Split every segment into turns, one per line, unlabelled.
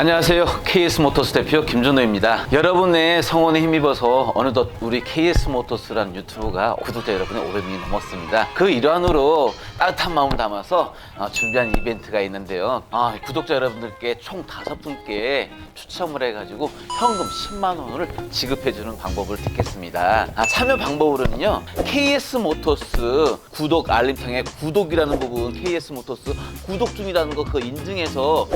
안녕하세요. KS 모터스 대표 김준호입니다. 여러분의 성원에 힘입어서 어느덧 우리 KS 모터스라는 유튜브가 구독자 여러분의 500명이 넘었습니다. 그 일환으로 따뜻한 마음을 담아서 어, 준비한 이벤트가 있는데요. 아, 구독자 여러분들께 총 다섯 분께 추첨을 해가지고 현금 10만 원을 지급해주는 방법을 듣겠습니다. 아, 참여 방법으로는요. KS 모터스 구독 알림창에 구독이라는 부분 KS 모터스 구독 중이라는 거 그 인증해서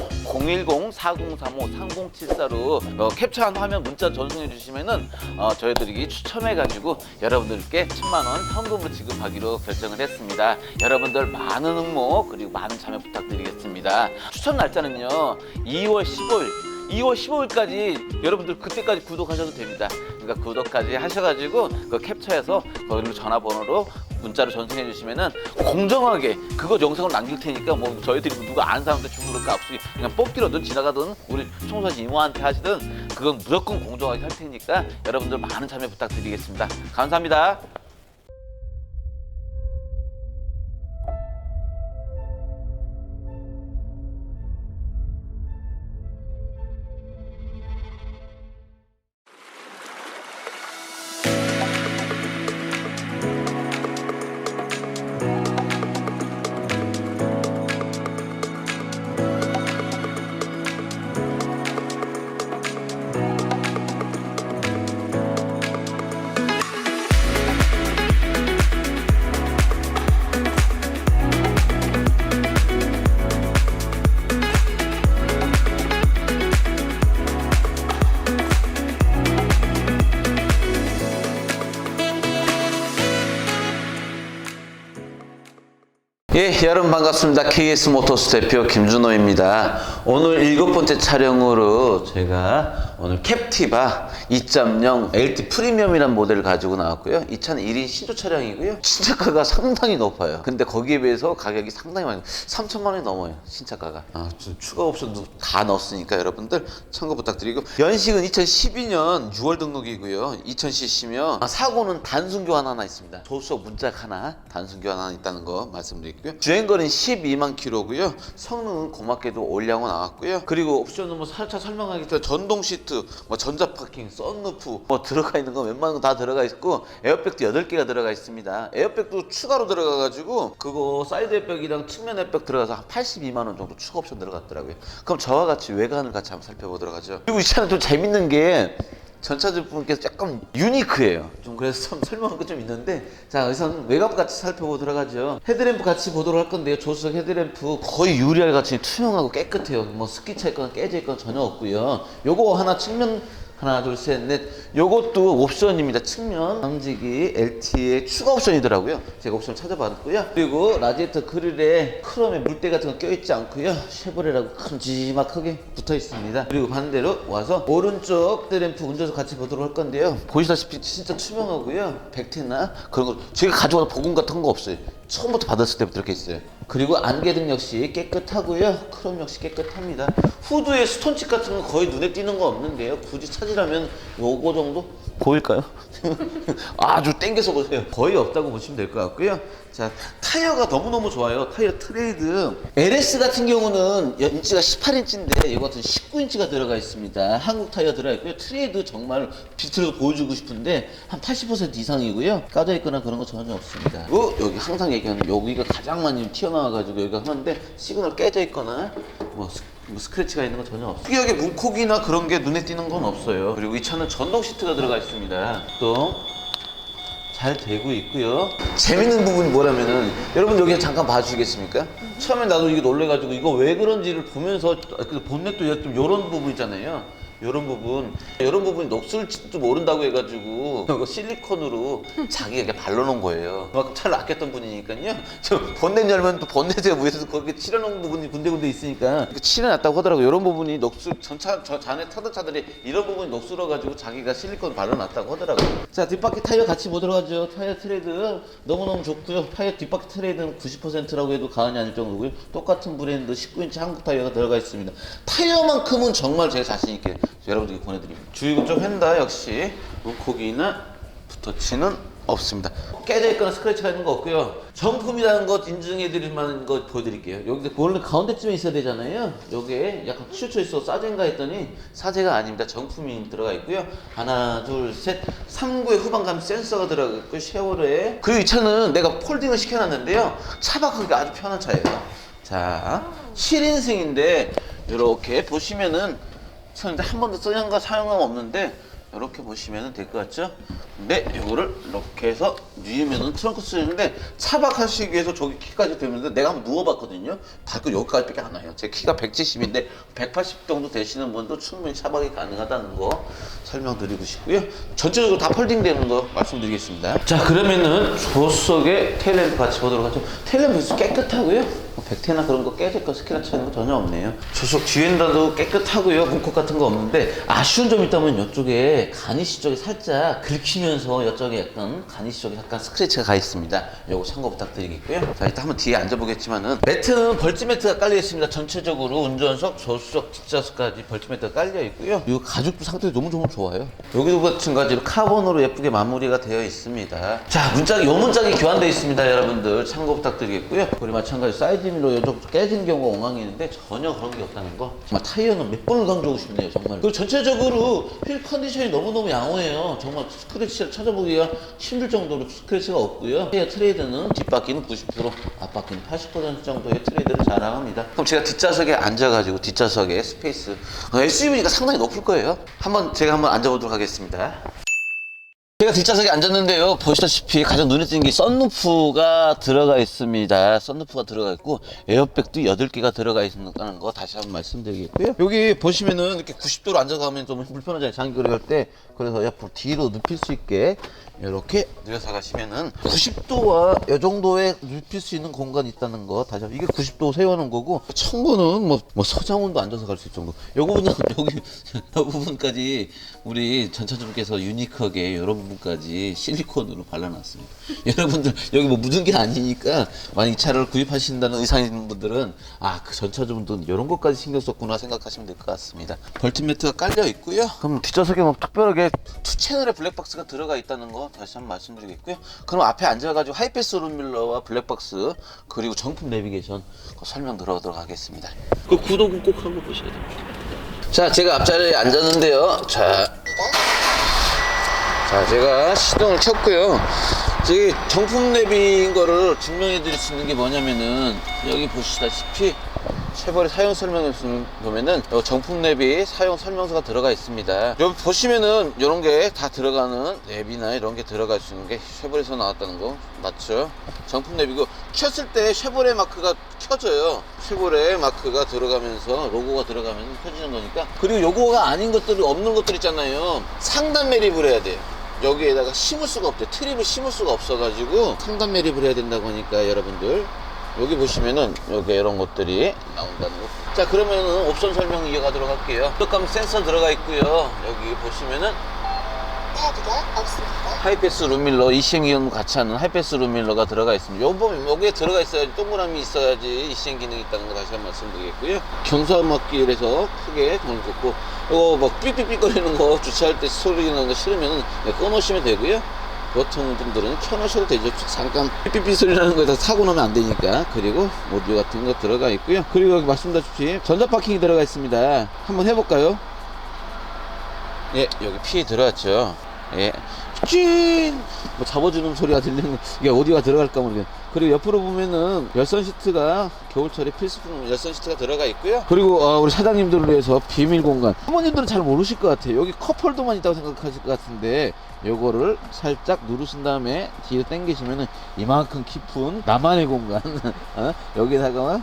010-4035-3074로 어, 캡처한 화면 문자 전송해 주시면은 어, 저희들이 추첨해 가지고 여러분들께 10만 원 현금으로 지급하기로 결정을 했습니다. 여러분들 많은 응모 그리고 많은 참여 부탁드리겠습니다. 추첨 날짜는요. 2월 15일 2월 15일까지 여러분들 그때까지 구독하셔도 됩니다. 그러니까 구독까지 하셔가지고 그 캡처해서 거기로 전화번호로 문자로 전송해 주시면은 공정하게 그거 영상을 남길 테니까 뭐 저희들이 누가 아는 사람한테 거 없이 그냥 뽑기로든 지나가든 우리 청소년 이모한테 하시든 그건 무조건 공정하게 할 테니까 여러분들 많은 참여 부탁드리겠습니다. 감사합니다. 여러분 반갑습니다. KS 모터스 대표 김준호입니다. 오늘 일곱 번째 촬영으로 제가 오늘 캡티바 2.0 LT 프리미엄이라는 모델을 가지고 나왔고요. 이 차는 1인 시조 차량이고요. 신차가가 상당히 높아요. 근데 거기에 비해서 가격이 상당히 많이 3천만 원이 넘어요. 신차가가. 아, 좀 추가 옵션도 다 넣었으니까 여러분들 참고 부탁드리고 연식은 2012년 6월 등록이고요. 2000cc면 사고는 단순 교환 하나 있습니다. 조수석 문짝 하나 단순 교환 하나 있다는 거 말씀드리고요. 주행거리는 12만 킬로고요. 성능은 고맙게도 올량호 나왔고요. 그리고 옵션은 뭐 살짝 설명하기 전에 전동 시트, 뭐 전자 파킹, 썬루프 뭐 들어가 있는 거 웬만한 거 다 들어가 있고 에어백도 8개가 들어가 있습니다. 에어백도 추가로 들어가 가지고 그거 사이드 에어백이랑 측면 에어백 들어가서 한 82만 원 정도 추가 옵션 들어갔더라고요. 그럼 저와 같이 외관을 같이 한번 살펴보도록 하죠. 그리고 이 차는 좀 재밌는 게 전차 제품께서 약간 유니크해요. 좀 그래서 좀 설명할 거좀 있는데 자 우선 외관 같이 살펴보도록 하죠. 헤드램프 같이 보도록 할 건데요. 조수석 헤드램프 거의 유리알 같이 투명하고 깨끗해요. 뭐 습기 차 있거나 깨져 있거나 전혀 없고요. 요거 하나 측면 하나 둘 셋 넷. 요것도 옵션입니다. 측면. 방지기 LT에 추가 옵션이더라고요. 제가 옵션 찾아봤고요. 그리고 라디에이터 그릴에 크롬에 물때 같은 거 껴있지 않고요. 쉐보레라고 큼지막하게 붙어 있습니다. 그리고 반대로 와서 오른쪽 헤드램프 운전석 같이 보도록 할 건데요. 보시다시피 진짜 투명하고요. 백태나 그런 거 제가 가져와서 복음 같은 거 없어요 처음부터 받았을 때부터 이렇게 있어요. 그리고 안개등 역시 깨끗하고요. 크롬 역시 깨끗합니다. 후드에 스톤칩 같은 건 거의 눈에 띄는 거 없는데요. 굳이 찾으라면 요거 정도? 보일까요? 아주 땡겨서 보세요. 거의 없다고 보시면 될 것 같고요. 자 타이어가 너무너무 좋아요. 타이어 트레이드. LS 같은 경우는 인치가 18인치인데 이거 같은 19인치가 들어가 있습니다. 한국 타이어 들어가 있고요. 트레이드 정말 비틀어서 보여주고 싶은데 한 80% 이상이고요. 까져 있거나 그런 거 전혀 없습니다. 그리고 여기 항상 얘기 하는 여기가 가장 많이 튀어나와 가지고 여기가 하는데 시그널 깨져 있거나 뭐 스- 뭐 스크래치가 있는 건 전혀 없어요. 특이하게 문콕이나 그런 게 눈에 띄는 건 없어요. 그리고 이 차는 전동 시트가 들어가 있습니다. 또 잘 되고 있고요. 재밌는 부분이 뭐라면은 여러분 여기 잠깐 봐주시겠습니까? 처음에 나도 이게 놀래가지고 이거 왜 그런지를 보면서 그 본넷도 좀 이런 부분 있잖아요. 이런 부분, 이런 부분이 녹슬지도 모른다고 해가지고 이거 실리콘으로 자기가 이렇게 발라놓은 거예요. 그만큼 차를 아꼈던 분이니까요. 저 본넷 열면 또 본넷에 위에서 거기 칠해놓은 부분이 군데군데 있으니까 칠해놨다고 하더라고요. 이런 부분이 녹슬, 전차, 저 잔에 타던 차들이 이런 부분이 녹슬어가지고 자기가 실리콘 발라놨다고 하더라고요. 자, 뒷바퀴 타이어 같이 보도록 하죠. 타이어 트레이드 너무너무 좋고요. 타이어 뒷바퀴 트레이드는 90%라고 해도 과언이 아닐 정도고요. 똑같은 브랜드 19인치 한국 타이어가 들어가 있습니다. 타이어만큼은 정말 제가 자신 있게 여러분들께 보내드립니다. 주의구 좀 횡다 역시 문콕이나 붙어치는 없습니다. 깨져 있거나 스크래치가 있는 거 없고요. 정품이라는 것 인증해 드릴 만한 거 보여드릴게요. 여기 원래 가운데쯤에 있어야 되잖아요. 여기에 약간 치우쳐 있어 사제인가 했더니 사제가 아닙니다. 정품이 들어가 있고요. 하나, 둘, 셋. 3구의 후방감 센서가 들어가 있고 쉐보레. 그리고 이 차는 내가 폴딩을 시켜놨는데요. 차박하기가 아주 편한 차예요. 자, 7인승인데 이렇게 보시면은 저는 한 번도 쓰는 거 사용감 없는데 이렇게 보시면 될 것 같죠? 근데 이거를 이렇게 해서 누우면은 트렁크 쓰는데 차박하시기 위해서 저기 키까지 되는데 내가 한번 누워봤거든요. 발끝 여기까지밖에 안 와요. 제 키가 170인데 180 정도 되시는 분도 충분히 차박이 가능하다는 거 설명드리고 싶고요. 전체적으로 다 폴딩되는 거 말씀드리겠습니다. 자 그러면은 조석에 테일램프 같이 보도록 하죠. 테일램프 깨끗하고요. 뭐 백태나 그런 거 깨질 거 스키나 차는 거 전혀 없네요. 조석 뒤엔다도 깨끗하고요. 문콕 같은 거 없는데 아쉬운 점이 있다면 이쪽에 가니시 쪽에 살짝 긁 히면서 이쪽에 약간 가니시 쪽에 약간 스크래치가 가 있습니다. 요거 참고 부탁드리겠고요. 자 일단 한번 뒤에 앉아보겠지만은 매트는 벌집 매트가 깔려 있습니다. 전체적으로 운전석, 조수석, 뒷좌석까지 벌집 매트가 깔려 있고요. 이 가죽도 상태도 너무 너무 좋아요. 여기도 마찬가지로 카본으로 예쁘게 마무리가 되어 있습니다. 자 문짝이 요 문짝이 교환되어 있습니다, 여러분들 참고 부탁드리겠고요. 그리고 마찬가지 사이드 미러 요쪽 깨진 경우가 엉망이는데 전혀 그런 게 없다는 거. 정말 타이어는 몇 번을 강조하고 싶네요, 정말. 그리고 전체적으로 휠 컨디션이 너무너무 양호해요. 정말 스크래치 를 찾아보기가 힘들 정도로 스크래치가 없고요. 타이어 트레이드는 뒷바퀴는 90%, 앞바퀴는 80% 정도의 트레이드를 자랑합니다. 그럼 제가 뒷좌석에 앉아가지고 뒷좌석에 스페이스 SUV니까 상당히 높을 거예요. 한번 제가 한번 앉아보도록 하겠습니다. 제가 뒷좌석에 앉았는데요. 보시다시피 가장 눈에 띄는 게 썬루프가 들어가 있습니다. 썬루프가 들어가 있고 에어백도 8개가 들어가 있는 거 다시 한번 말씀드리겠고요. 여기 보시면은 이렇게 90도로 앉아가면 좀 불편하잖아요. 장기거리 할 때. 그래서 옆으로 뒤로 눕힐 수 있게 이렇게 늘려서 가시면은 90도와 이 정도의 눕힐 수 있는 공간이 있다는 거 다시 한번 이게 90도 세워놓은 거고 청구는 뭐, 뭐 서장훈도 앉아서 갈 수 있을 정도 요 부분은 여기 요 부분까지 우리 전차주분께서 유니크하게 이런 부분까지 실리콘으로 발라놨습니다 여러분들 여기 뭐 묻은 게 아니니까 만약 이 차를 구입하신다는 의상이 있는 분들은 아 그 전차주분도 이런 것까지 신경 썼구나 생각하시면 될 것 같습니다 벌집 매트가 깔려 있고요 그럼 뒷좌석에 뭐 특별하게 투 채널의 블랙박스가 들어가 있다는 거 다시 한번 말씀드리겠고요. 그럼 앞에 앉아가지고 하이패스 룸밀러와 블랙박스 그리고 정품 내비게이션 설명 들어가도록 하겠습니다. 그 구독은 꼭 하고 보셔야 됩니다. 자, 제가 앞자리에 앉았는데요. 자, 자, 제가 시동을 켰고요. 저기 정품 내비인 거를 증명해 드릴 수 있는 게 뭐냐면은 여기 보시다시피 쉐보레 사용 설명서 보면은 요 정품 내비 사용 설명서가 들어가 있습니다. 여기 보시면은 이런 게 다 들어가는 내비나 이런 게 들어갈 수 있는 게 쉐보레에서 나왔다는 거 맞죠? 정품 내비고 켰을 때 쉐보레 마크가 켜져요. 쉐보레 마크가 들어가면서 로고가 들어가면 켜지는 거니까. 그리고 요거가 아닌 것들 없는 것들 있잖아요. 상단 매립을 해야 돼요. 여기에다가 심을 수가 없대. 트립을 심을 수가 없어가지고 상단 매립을 해야 된다고 하니까 여러분들 여기 보시면은 여기 이런 것들이 나온다는 거. 자 그러면은 옵션 설명 이어가도록 할게요. 뚜껑 센서 들어가 있고요. 여기 보시면은
카드가 없습니다.
하이패스 룸밀러 이시행 기능 같이 하는 하이패스 룸밀러가 들어가 있습니다. 요 부분 여기에 들어가 있어야지 동그라미 있어야지 이시행 기능이 있다는 거 다시 한 번 말씀드리겠고요. 경사막길에서 크게 돈을 줬고 이거 막 삑삑삑거리는 거 주차할 때 소리 나는 거 싫으면 꺼놓으시면 되고요. 보통 분들은 켜놓으셔도 되죠. 잠깐 삐삐삐 소리 나는 거에다 사고 나면 안 되니까. 그리고 오디오 같은 거 들어가 있고요. 그리고 여기 말씀드렸듯이 전자 파킹이 들어가 있습니다. 한번 해볼까요? 예, 여기 피 들어갔죠. 예. 찐! 뭐 잡아주는 소리가 들리는, 이게 어디가 들어갈까 모르겠네. 그리고 옆으로 보면은 열선 시트가 겨울철에 필수품 열선 시트가 들어가 있고요. 그리고 어, 우리 사장님들을 위해서 비밀 공간. 사모님들은 잘 모르실 것 같아요. 여기 컵홀더만 있다고 생각하실 것 같은데, 요거를 살짝 누르신 다음에 뒤로 당기시면은 이만큼 깊은 나만의 공간. 어? 여기다가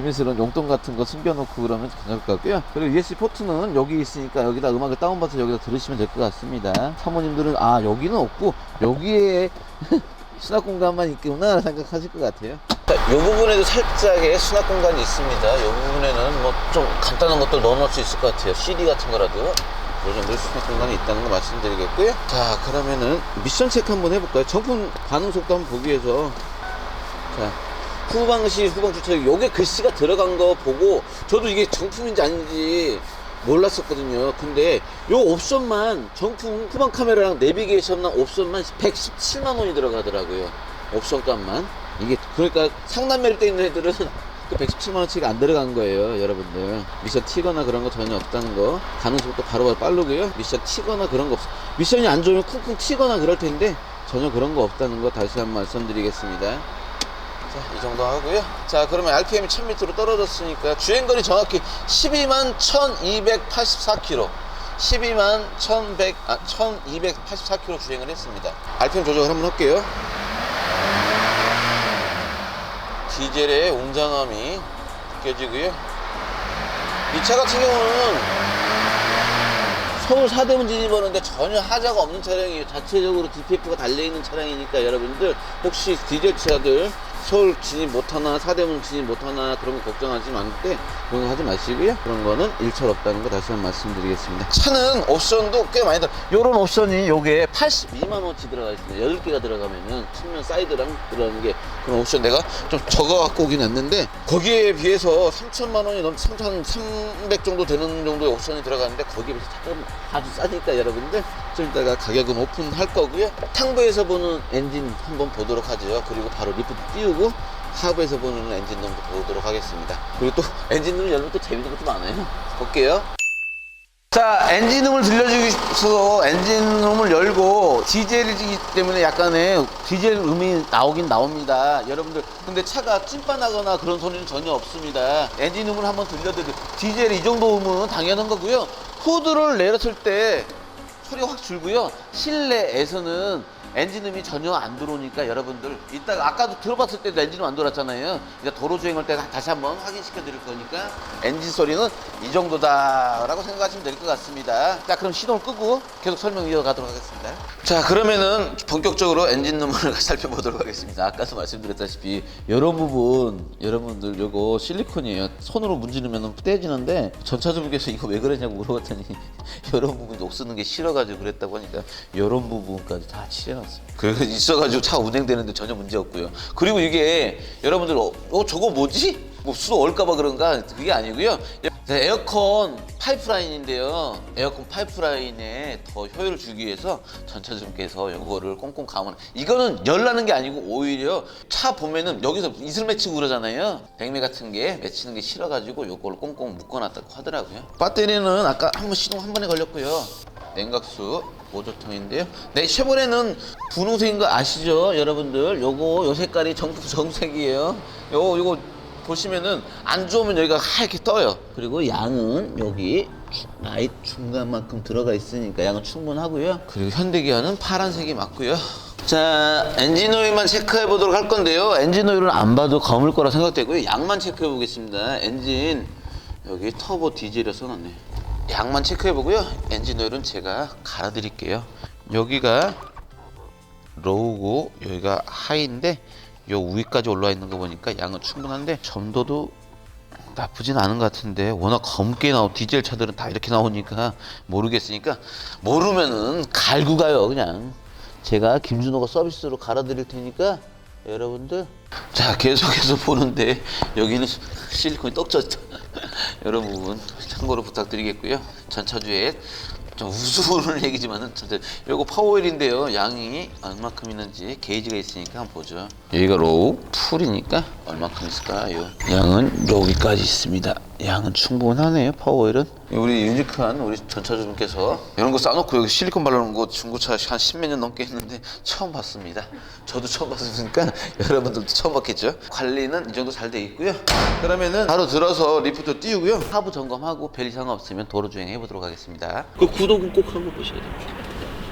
비밀스러운 용돈 같은 거 숨겨놓고 그러면 괜찮을 것 같고요. 그리고 USB 포트는 여기 있으니까 여기다 음악을 다운받아서 여기다 들으시면 될 것 같습니다. 사모님들은 아 여기는 없고 여기에 수납 공간만 있구나 생각하실 것 같아요. 이 부분에도 살짝의 수납 공간이 있습니다. 이 부분에는 뭐 좀 간단한 것들 넣어놓을 수 있을 것 같아요. CD 같은 거라도. 이 정도 수납 공간이 있다는 거 말씀드리겠고요. 자, 그러면은 미션 체크 한번 해볼까요? 정품 반응 속도 한번 보기 위해서. 자, 후방시, 후방 주차역, 요게 글씨가 들어간 거 보고, 저도 이게 정품인지 아닌지 몰랐었거든요. 근데 요 옵션만 정품 후방 카메라랑 내비게이션랑 옵션만 117만 원이 들어가더라고요. 옵션 값만. 이게 그러니까 상남 메리트 있는 애들은 그 117만 원치가 안 들어간 거예요, 여러분들. 미션 튀거나 그런 거 전혀 없다는 거. 가는 속도 바로바로 빠르고요. 미션 튀거나 그런 거 없어. 미션이 안 좋으면 쿵쿵 튀거나 그럴 텐데 전혀 그런 거 없다는 거 다시 한번 말씀드리겠습니다. 자, 이 정도 하고요. 자, 그러면 RPM이 1000m로 떨어졌으니까 주행거리 정확히 12만 1284km. 12만 1100, 아, 1284km 주행을 했습니다. RPM 조정을 한번 할게요. 디젤의 웅장함이 느껴지고요. 이 차 같은 경우는 서울 사대문 진입하는데 전혀 하자가 없는 차량이에요. 자체적으로 DPF가 달려있는 차량이니까 여러분들 혹시 디젤 차들 서울 진입 못하나 사대문 진입 못하나 그런 거 걱정하지 않는데 그런 거 하지 마시고요. 그런 거는 일철 없다는 거 다시 한 번 말씀드리겠습니다. 차는 옵션도 꽤 많이 들어. 요런 옵션이 요게 82만 원치 들어가 있습니다. 8개가 들어가면은 측면 사이드랑 들어가는 게 그런 옵션 내가 좀 적어 갖고 오긴 했는데 거기에 비해서 3천만 원이 넘 3,300 정도 되는 정도의 옵션이 들어가는데 거기에 비해서 조금 아주 싸니까 여러분들 좀 이따가 가격은 오픈할 거고요. 탕부에서 보는 엔진 한번 보도록 하죠. 그리고 바로 리프트 띄우고 하부에서 보는 엔진 룸도 보도록 하겠습니다. 그리고 또 엔진 룸 열면 또 재밌는 것도 많아요. 볼게요. 자, 엔진음을 들려주셔서 엔진음을 열고 디젤이기 때문에 약간의 디젤 음이 나오긴 나옵니다. 여러분들, 근데 차가 찐빠나거나 그런 소리는 전혀 없습니다. 엔진음을 한번 들려드릴 디젤 이 정도 음은 당연한 거고요. 후드를 내렸을 때 소리가 확 줄고요. 실내에서는 엔진음이 전혀 안 들어오니까 여러분들 이따가 아까도 들어봤을 때도 엔진음 안 돌았잖아요. 이제 도로 주행할 때 다시 한번 확인시켜 드릴 거니까 엔진 소리는 이 정도다라고 생각하시면 될 것 같습니다. 자 그럼 시동을 끄고 계속 설명 이어가도록 하겠습니다. 자 그러면은 본격적으로 엔진음을 살펴보도록 하겠습니다. 아까도 말씀드렸다시피 이런 부분 여러분들 요거 실리콘이에요. 손으로 문지르면 떼지는데 전차주분께서 이거 왜 그러냐고 물어봤더니 이런 부분 녹 쓰는 게 싫어가지고 그랬다고 하니까 이런 부분까지 다 칠해놨어요. 그래서 있어가지고 차 운행되는데 전혀 문제 없고요. 그리고 이게 여러분들 어, 어, 저거 뭐지? 뭐 수도 올까봐 그런가 그게 아니고요. 에어컨 파이프라인인데요. 에어컨 파이프라인에 더 효율을 주기 위해서 전차주분께서 이거를 꽁꽁 감은 이거는 열 나는 게 아니고 오히려 차 보면은 여기서 이슬 맺히고 그러잖아요. 백매 같은 게 맺히는 게 싫어가지고 이거를 꽁꽁 묶어놨다고 하더라고요. 배터리는 아까 한 번 시동 한 번에 걸렸고요. 냉각수 보조통인데요. 네, 쉐보레는 분홍색인 거 아시죠, 여러분들? 요거 요 색깔이 정품 정색이에요. 요거 요거 보시면은 안 좋으면 여기가 하얗게 떠요. 그리고 양은 여기 라이트 중간만큼 들어가 있으니까 양은 충분하고요. 그리고 현대기아는 파란색이 맞고요. 자, 엔진 오일만 체크해 보도록 할 건데요. 엔진 오일은 안 봐도 검을 거라 생각되고요. 양만 체크해 보겠습니다. 엔진 여기 터보 디젤이라 써놨네. 양만 체크해 보고요. 엔진 오일은 제가 갈아 드릴게요. 여기가 로우고 여기가 하이인데 요 위까지 올라와 있는 거 보니까 양은 충분한데 점도도 나쁘진 않은 것 같은데 워낙 검게 나온 디젤 차들은 다 이렇게 나오니까 모르겠으니까 모르면은 갈고 가요 그냥 제가 김준호가 서비스로 갈아드릴 테니까 여러분들 자 계속해서 보는데 여기는 실리콘이 떡졌다 이런 부분 참고로 부탁드리겠고요. 전차주에 좀 우스우는 얘기지만은 전체 요거 파워오일인데요. 양이 얼마큼 있는지 게이지가 있으니까 한번 보죠. 여기가 로우 풀이니까 얼마큼 있을까요? 양은 여기까지 있습니다 양은 충분하네요 파워오일은. 우리 유니크한 우리 전차주분께서 이런 거 싸놓고 여기 실리콘 바르는 거 중고차 한 십몇 년 넘게 했는데 처음 봤습니다. 저도 처음 봤으니까 여러분들도 처음 봤겠죠? 관리는 이 정도 잘 돼 있고요. 그러면은 바로 들어서 리프트 띄우고요. 하부 점검하고 별 이상 없으면 도로 주행 해 보도록 하겠습니다. 그 구독은 꼭 하고 보셔야 됩니다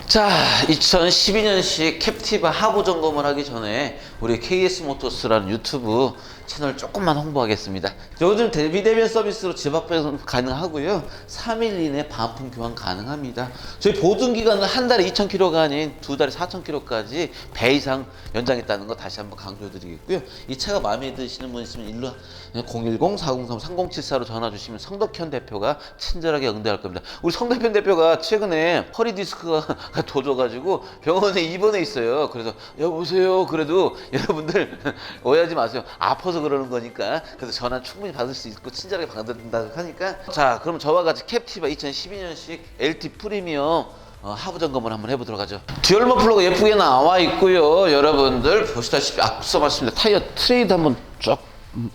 자, 2012년식 캡티바 하부 점검을 하기 전에 우리 KS 모토스라는 유튜브 채널 조금만 홍보하겠습니다. 요즘 대비 대면 서비스로 집 앞에서 가능하고요. 3일 이내 반품 교환 가능합니다. 저희 보증 기간은 한 달에 2,000km가 아닌 두 달에 4,000km까지 배 이상 연장했다는 거 다시 한번 강조드리겠고요. 이 차가 마음에 드시는 분 있으면 일로 010-403-3074로 전화 주시면 성덕현 대표가 친절하게 응대할 겁니다. 우리 성덕현 대표가 최근에 허리 디스크가 도져가지고 병원에 입원해 있어요. 그래서 여보세요. 그래도 여러분들 오해하지 마세요. 아파서 그러는 거니까. 그래서 전화 충분히 받을 수 있고 친절하게 받는다고 하니까. 자, 그럼 저와 같이 캡티바 2012년식 LT 프리미엄 어, 하부 점검을 한번 해보도록 하죠. 듀얼 머플러가 예쁘게 나와 있고요. 여러분들 보시다시피 앞서 말씀드린 타이어 트레이드 한번 쫙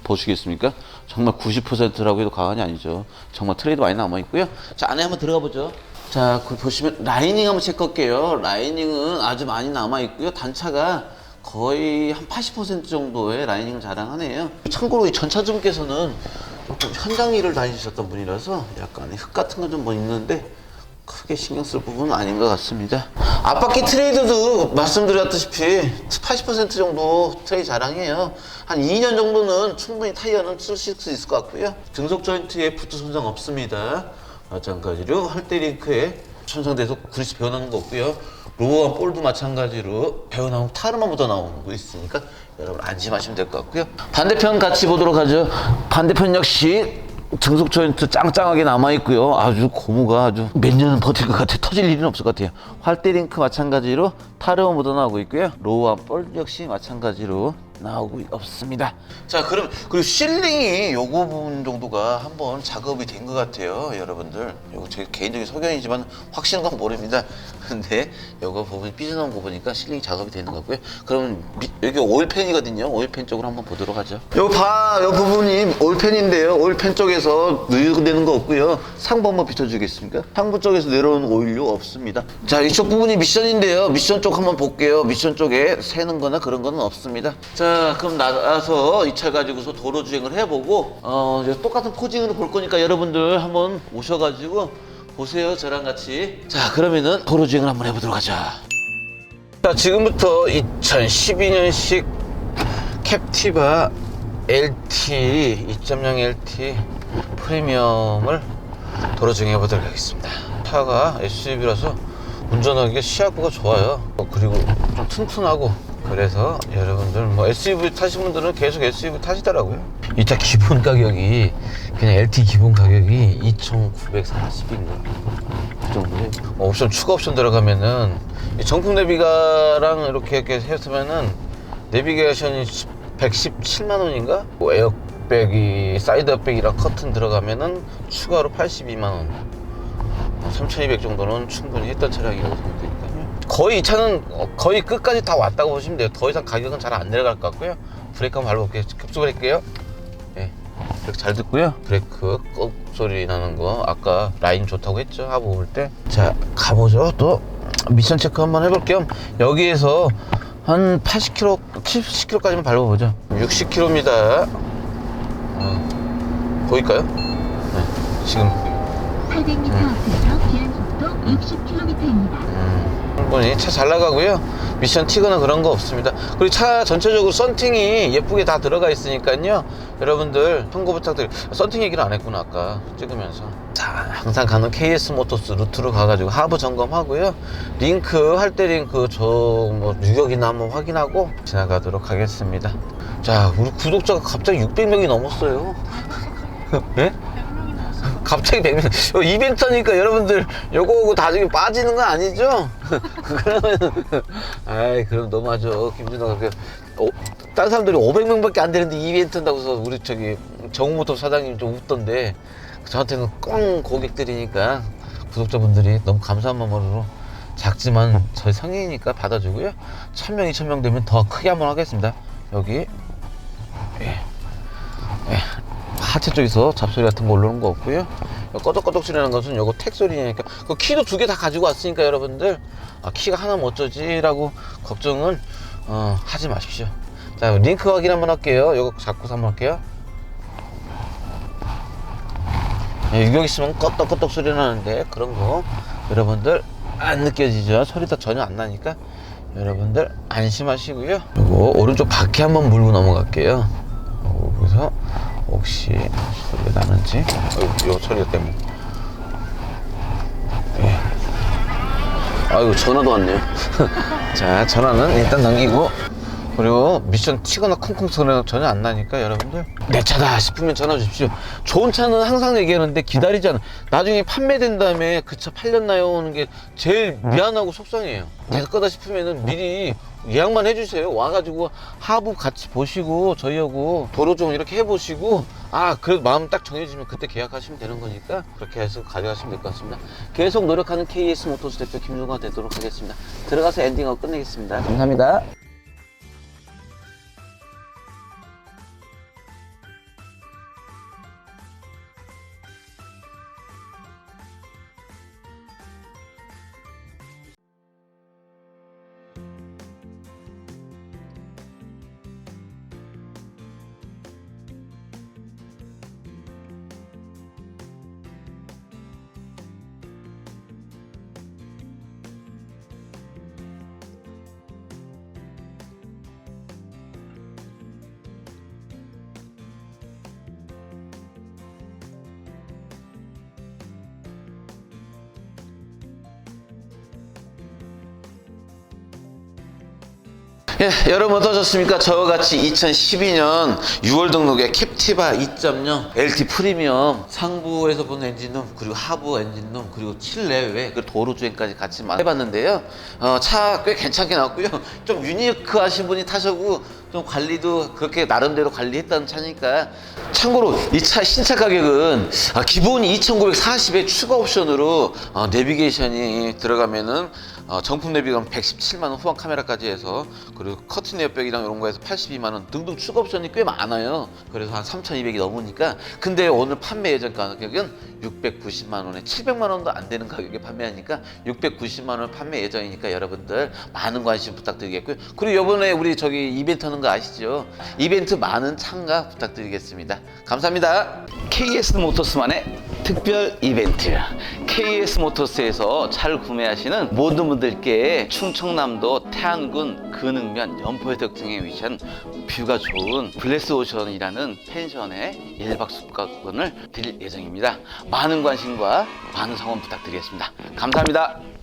보시겠습니까? 정말 90%라고 해도 과언이 아니죠. 정말 트레이드 많이 남아 있고요. 자 안에 한번 들어가 보죠. 자그 보시면 라이닝 한번 체크할게요. 라이닝은 아주 많이 남아 있고요. 단차가 거의 한 80% 정도의 라이닝을 자랑하네요. 참고로 이 전차주분께서는 조금 현장 일을 다니셨던 분이라서 약간 흙 같은 건 좀 뭐 있는데 크게 신경 쓸 부분은 아닌 것 같습니다. 앞바퀴 트레이드도 말씀드렸다시피 80% 정도 트레이 자랑해요. 한 2년 정도는 충분히 타이어는 쓰실 수 있을 것 같고요. 등속 조인트에 부트 손상 없습니다. 마찬가지로 할때 링크에 손상돼서 그리스 배어나는 거 없고요. 로어와 볼도 마찬가지로 배어나온 묻어 나오는 거 있으니까 여러분 안심하시면 될 것 같고요. 반대편 같이 보도록 하죠. 반대편 역시 등속 조인트 짱짱하게 남아 있고요. 아주 고무가 아주 몇 년은 버틸 것 같아. 터질 일은 없을 것 같아요. 활대링크 마찬가지로 타르만 묻어 나오고 있고요. 로우와 볼 역시 마찬가지로 나오고 없습니다. 자, 그럼 그리고 실링이 요거 부분 정도가 한번 작업이 된 것 같아요, 여러분들. 요거 제 개인적인 소견이지만 확실한 건 모릅니다. 근데 요거 부분이 삐져나온 거 보니까 실링 작업이 되는 거고요. 그러면 미- 여기 오일팬이거든요. 오일팬 쪽으로 한번 보도록 하죠. 요 바, 요 부분이 오일팬인데요. 오일팬 쪽에서 누유되는 거 없고요. 상부 한번 비춰주겠습니까? 상부 쪽에서 내려오는 오일류 없습니다. 자, 이쪽 부분이 미션인데요. 미션 쪽 한번 볼게요. 미션 쪽에 새는 거나 그런 거는 없습니다. 자, 그럼 나가서 이 차 가지고서 도로 주행을 해보고, 어, 이제 똑같은 포징으로 볼 거니까 여러분들 한번 오셔가지고 보세요. 저랑 같이. 자, 그러면은 도로 주행을 한번 해보도록 하자. 자, 지금부터 2012년식 캡티바 LT 2.0 LT 프리미엄을 도로 중에 해보도록 하겠습니다. 차가 SUV라서 운전하기가 시야구가 좋아요. 어, 그리고 좀 튼튼하고 그래서 여러분들 뭐 SUV 타신 분들은 계속 SUV 타시더라고요. 이 차 기본 가격이 그냥 LT 기본 가격이 2,940인가 그 정도에 어, 옵션 추가 옵션 들어가면은 이 정품 내비가랑 이렇게 이렇게 했으면은 내비게이션이 117만 원인가? 뭐 에어백이 사이드 에어백이랑 커튼 들어가면은 추가로 82만 원. 3,200 정도는 충분히 했던 차량이라고 생각되니까요. 거의 이 차는 어, 거의 끝까지 다 왔다고 보시면 돼요. 더 이상 가격은 잘 안 내려갈 것 같고요. 브레이크 한번 밟아볼게요. 급속할게요. 예. 브레이크 잘 듣고요. 브레이크 꺽 소리 나는 거 아까 라인 좋다고 했죠. 하부 올 때. 자 가보죠. 또 미션 체크 한번 해볼 겸 여기에서 한 80km, 70km까지만 밟아보죠. 60km입니다. 어, 보일까요? 네. 지금
800m 앞에서 기한 속도 60km입니다.
충 분히 차잘 나가고요. 미션 튀거나 그런 거 없습니다. 그리고 차 전체적으로 썬팅이 예쁘게 다 들어가 있으니까요. 여러분들 참고 부탁드려요. 썬팅 얘기를 안 했구나 아까 찍으면서. 자 항상 가는 KS 모터스 루트로 가가지고 하부 점검하고요. 링크 할 때 링크 저 뭐 유격이나 한번 확인하고 지나가도록 하겠습니다. 자 우리 구독자가 갑자기 600명이 넘었어요. 예? 갑자기 100명. 요 이벤트니까 여러분들 요거 오고 나중에 빠지는 건 아니죠? 그러면 아이 그럼 너무하죠. 김준호가 그 어, 다른 사람들이 500명밖에 안 되는데 이벤트 한다고서 우리 저기 정우모터 사장님 좀 웃던데 저한테는 꽁 고객들이니까 구독자분들이 너무 감사한 마음으로 작지만 저희 성인이니까 받아주고요. 1000명, 2000명 되면 더 크게 한번 하겠습니다. 여기 하체 쪽에서 잡소리 같은 거 올라오는 거 없고요. 꺼덕꺼덕 소리나는 것은 요거 택 소리니까 그 키도 두 개 다 가지고 왔으니까 여러분들 아, 키가 하나면 어쩌지라고 걱정은 어, 하지 마십시오. 자 링크 확인 한번 할게요. 요거 잡고서 한번 할게요. 예, 유격 있으면 껐덕껐덕 소리 나는데 그런 거 여러분들 안 느껴지죠? 소리도 전혀 안 나니까 여러분들 안심하시고요. 요거 오른쪽 바퀴 한번 물고 넘어갈게요. 어, 여기서 혹시 소리가 나는지? 어, 요 소리가 때문에 예. 아이고 전화도 왔네요. 자 전화는 일단 넘기고 그리고 미션 튀거나 쿵쿵 소리가 전혀 안 나니까 여러분들 내 차다 싶으면 전화 주십시오. 좋은 차는 항상 얘기하는데 기다리지 않아. 나중에 판매된 다음에 그 차 팔렸나요? 하는 게 제일 미안하고 속상해요. 내가 거다 싶으면은 미리 예약만 해주세요. 와가지고 하부 같이 보시고 저희하고 도로 좀 이렇게 해보시고 아 그래도 마음 딱 정해지면 그때 계약하시면 되는 거니까 그렇게 해서 가져가시면 될 것 같습니다. 계속 노력하는 KS 모터스 대표 김종관 되도록 하겠습니다. 들어가서 엔딩하고 끝내겠습니다. 감사합니다. 예, 여러분 어떠셨습니까? 저와 같이 2012년 6월 등록의 캡티바 2.0 LT 프리미엄 상부에서 본 엔진룸 그리고 하부 엔진룸 그리고 실내외 그리고 도로 주행까지 같이 해봤는데요. 어, 차 꽤 괜찮게 나왔고요. 좀 유니크하신 분이 타셔고 좀 관리도 그렇게 나름대로 관리했다는 차니까 참고로 이 차 신차 가격은 아, 기본이 2,940에 추가 옵션으로 어, 내비게이션이 들어가면은 어, 정품 내비가 117만 원 후방 카메라까지 해서 그리고 커튼 에어백이랑 이런 거에서 82만 원 등등 추가 옵션이 꽤 많아요. 그래서 한 3,200이 넘으니까 근데 오늘 판매 예정 가격은 690만 원에 700만 원도 안 되는 가격에 판매하니까 690만 원 판매 예정이니까 여러분들 많은 관심 부탁드리겠고요. 그리고 이번에 우리 저기 이벤트 하는 거 아시죠? 이벤트 많은 참가 부탁드리겠습니다. 감사합니다. KS 모터스만의 특별 이벤트. KS 모터스에서 차를 구매하시는 모든 분들 께 충청남도 태안군 근흥면 연포해덕 등에 위치한 뷰가 좋은 블레스 오션이라는 펜션에 1박 숙박권을 드릴 예정입니다. 많은 관심과 많은 성원 부탁드리겠습니다. 감사합니다.